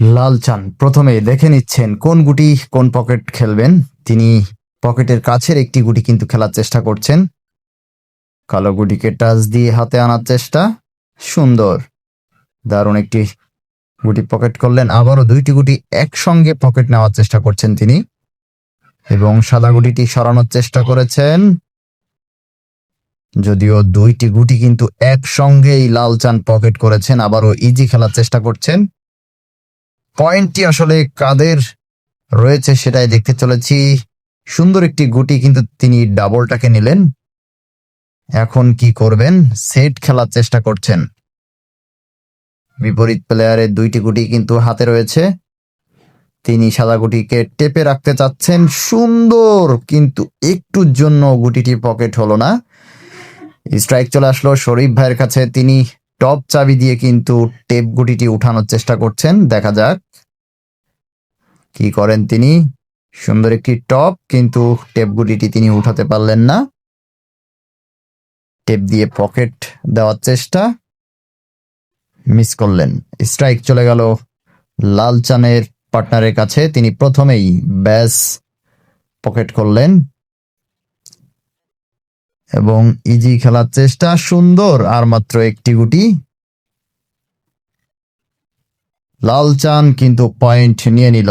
লাল চান প্রথমে দেখে নিচ্ছেন কোন গুটি কোন পকেট খেলবেন। তিনি পকেটের কাছের একটি গুটি কিন্তু খেলার চেষ্টা করছেন। কালো গুটিকে টাচ দিয়ে হাতে আনার চেষ্টা। সুন্দর। দারুণ একটি গুটি পকেট করলেন। আবারও দুইটি গুটি একসঙ্গে পকেট নেওয়ার চেষ্টা করছেন তিনি। এবং সাদা গুটিটি সরানোর চেষ্টা করেছেন। যদিও দুইটি গুটি কিন্তু একসঙ্গেই লাল চান পকেট করেছেন, আবারও ইজি খেলার চেষ্টা করছেন। পয়েন্টটি আসলে কাদের রয়েছে সেটাই দেখতে চলেছি। সুন্দর একটি গুটি কিন্তু তিনি ডাবলটাকে নিলেন। এখন কি করবেন? সেট খেলার চেষ্টা করছেন। বিপরীত প্লেয়ারের দুইটি গুটি কিন্তু হাতে রয়েছে। তিনি সাদা গুটিকে টেপে রাখতে চাচ্ছেন। সুন্দর, কিন্তু একটুর জন্য গুটিটি পকেট হলো না। স্ট্রাইক চলে আসলো। শরীফ ভাইয়ের কাছে তিনি টপ চাবি দিয়ে কিন্তু টেপ গুটিটি উঠানোর চেষ্টা করছেন। দেখা যাক। কি করেন তিনি? সুন্দর একটি টপ, কিন্তু টেপ গুটিটি তিনি উঠাতে পারলেন না। টেপ দিয়ে পকেট দেওয়ার চেষ্টা মিস করলেন। স্ট্রাইক চলে গেল। লাল চানের পার্টনারের কাছে তিনি প্রথমেই ব্যাস পকেট করলেন এবং ইজি খেলার চেষ্টা, সুন্দর, আর মাত্র একটি গুটি। লাল চান কিন্তু পয়েন্ট নিয়ে নিল।